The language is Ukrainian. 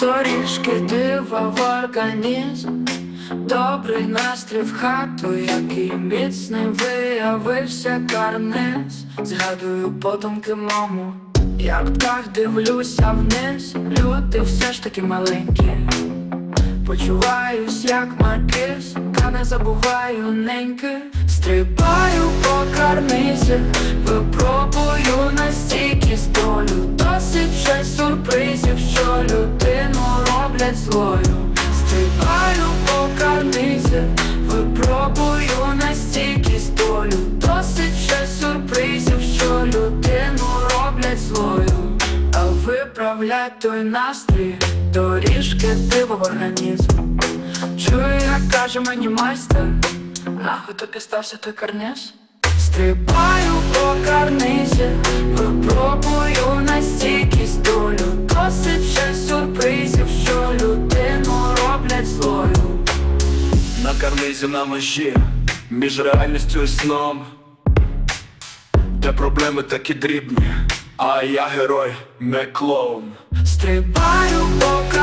Доріжки дива в організм, добрий настрій в хату, який міцний виявився карниз. Згадую подумки маму, як птах дивлюся вниз, люди все ж таки маленькі. Почуваюсь як маркиз, та не забуваю неньки Стрибаю по карнизі, випробую на людину роблять злою. Стрибаю по карнизі, випробую на стійкість долю. Досить вже сюрпризів, що людину роблять злою. А виправлять той настрій, доріжки диво в організм. Чую, як каже мені майстер, нахуй тобі стався той карниз? Стрибаю по роблять На карнизі на межі між реальністю і сном, де проблеми такі дрібні, а я герой, не клоун. Стрибаю по